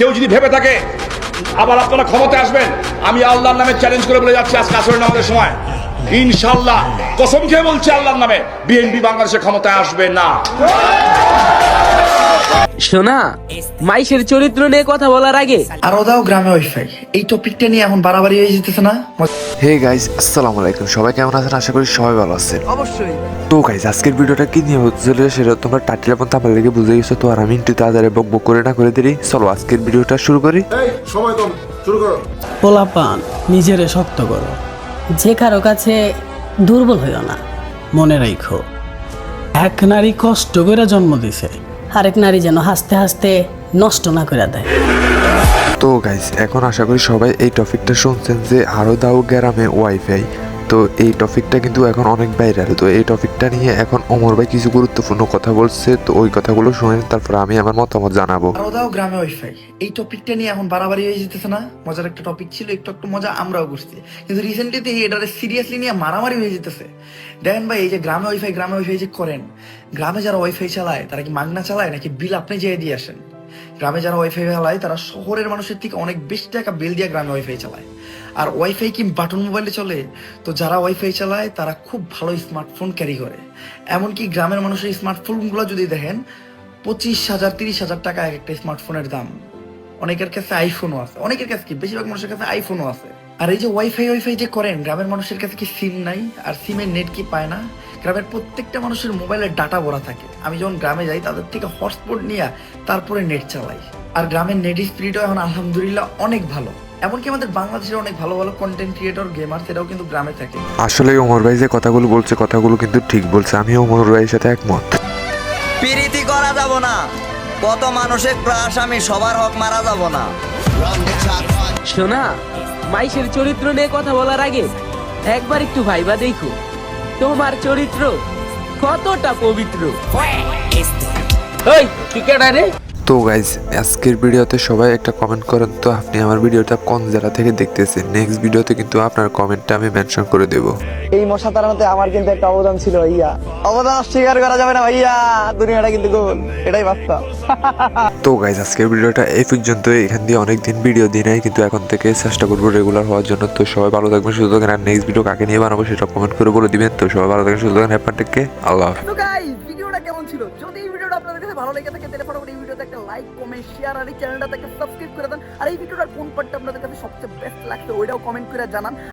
কেউ যদি ভেবে থাকে, আবার আপনারা ক্ষমতা আসবেন, আমি আল্লাহর নামে চ্যালেঞ্জ করে বলে যাচ্ছি আজকে আসরের নামাজের সময়। ইনশাল্লাহ কসম খেয়ে বলছি আল্লাহর নামে, বিএনপি বাংলাদেশে ক্ষমতায় আসবে না। শোনা মাইশের চরিত্র নিয়ে কথা বলার আগে। আরও দাও গ্রামে ওয়াইফাই এই টপিকটা নিয়ে এখন বাড়াবাড়ি হয়ে যেতেছে না? হে গাইজ আসসালামু আলাইকুম। সবাই কেমন আছেন? আশা করি সবাই ভালো আছেন। অবশ্যই। তো গাইজ আজকের ভিডিওটা কি নিয়ে হচ্ছিল সেটা তোমরা টাইটেল এবং থাম্বনেল দেখে বুঝে গেছো তো আর আমি একটু তাড়াতাড়ি বক বক করে না করে দিই চলো আজকের ভিডিওটা শুরু করি। সময় কম। শুরু করো। পোলাপান নিজেরে শক্ত করো। যে কারও কাছে দুর্বল হইও না মনে রাখো এক নারী কষ্ট করে জন্ম দিছে আরেক নারী যেন হাসতে হাসতে নষ্ট না করে দেয়। তো গাইজ এখন আশা করি সবাই এই টপিকটা শুনছেন যে আরও দাও গ্রামে ওয়াইফাই তো এই টপিকটা কিন্তু এখন অনেক ভাইরাল তো এই টপিকটা নিয়ে এখন অমর ভাই কিছু গুরুত্বপূর্ণ কথা বলছে, তো ওই কথাগুলো শুনেন, তারপর আমি আমার মতামত জানাব। দাও গ্রামে ওয়াইফাই এই টপিকটা নিয়ে এখন বাড়াবাড়ি হয়ে যেতেছে না? মজার একটা টপিক ছিল, একটু একটু মজা আমরাও করছি। কিন্তু রিসেন্টলি তো এটারে সিরিয়াসলি নিয়ে মারামারি হয়ে যেতেছে। দেখেন ভাই, এই যে গ্রামে ওয়াইফাই গ্রামে ওয়াইফাই যে করেন, গ্রামে যারা ওয়াইফাই চালায়, তারা কি মাগনা চালায় নাকি বিল আপনি যেয়ে দিয়ে আসেন? গ্রামে যারা ওয়াইফাই চালায়, তারা শহরের মানুষের থেকে অনেক বেশি টাকা বিল দিয়ে গ্রামে ওয়াইফাই চালায়। আর ওয়াইফাই কি বাটন মোবাইলে চলে? তো যারা ওয়াইফাই চালায়, তারা খুব ভালো স্মার্টফোন ক্যারি করে। এমনকি গ্রামের মানুষের স্মার্টফোনগুলো যদি দেখেন, পঁচিশ হাজার, তিরিশ হাজার টাকা এক একটা স্মার্টফোনের দাম। অনেকের কাছে আইফোনও আছে। অনেকের কাছে কি? বেশিরভাগ মানুষের কাছে আইফোনও আছে। আর এই যে ওয়াইফাই ওয়াইফাই যে করেন গ্রামের মানুষের কাছে কি সিম নাই? আর সিমের নেট কি পায় না? গ্রামের প্রত্যেকটা মানুষের মোবাইলে ডাটা ভরা থাকে। আমি যখন গ্রামে যাই তাদের থেকে হটস্পট নিয়ে তারপরে নেট চালাই। আর গ্রামের নেট স্পিডও এখন আলহামদুলিল্লাহ অনেক ভালো। এমনকি আমাদের বাংলাদেশের অনেক ভালো ভালো কন্টেন্ট ক্রিয়েটর গেমার সেটাও কিন্তু গ্রামে থাকে। আসলে ওমর ভাই যে কথাগুলো বলছে কথাগুলো কিন্তু ঠিক বলছে। আমি ওমর ভাইয়ের সাথে একমত। পিরিতি করা যাব না। কত মানুষের ক্রাশ আমি সবার হক মারা যাব না। শোনা মাইশের চরিত্র নিয়ে কথা বলার আগে একবার একটু ভাইবা দেখো। তোমার চরিত্র কতটা পবিত্র। ওই ক্রিকেটার রে? তো গাইজ আজকের ভিডিওতে সবাই একটা কমেন্ট করেন তো আপনি আমার ভিডিওটা কোন জেলা থেকে দেখতেছেন? নেক্সট ভিডিওতে কিন্তু আপনার কমেন্টটা আমি মেনশন করে দেব। এই মশা তাড়ানোতে আমার কিন্তু একটা অবদান ছিল ভাইয়া। অবদান স্বীকার করা যাবে না ভাইয়া দুনিয়াটা কিন্তু গোল এটাই বাস্তব। তো গাইজ আজকের ভিডিওটা এই পর্যন্ত এখান দিয়ে অনেক দিন ভিডিও দিই নাই কিন্তু এখন থেকে চেষ্টা করব রেগুলার হওয়ার জন্য। তো সবাই ভালো থাকবেন সুস্থ থাকেন আর নেক্সট ভিডিও কাকে নিয়ে বানাবো সেটা কমেন্ট করে বলে দিবেন। তো সবাই ভালো থাকেন সুস্থ থাকেন হ্যাপার টেককে আল্লাহ হাফেজ। তো গাইস ভিডিওটা কেমন ছিল? যদি এই ভিডিওটা আপনাদের কাছে ভালো লেগে থাকে, তাহলে ফটাফট এই ভিডিওতে একটা লাইক কমেন্ট শেয়ার আর এই চ্যানেলটাকে সাবস্ক্রাইব করে দেন। আর এই ভিডিওটার কোন পার্টটা আপনাদের কাছে সবচেয়ে বেস্ট লাগছে, ওইটাও কমেন্ট করে জানান।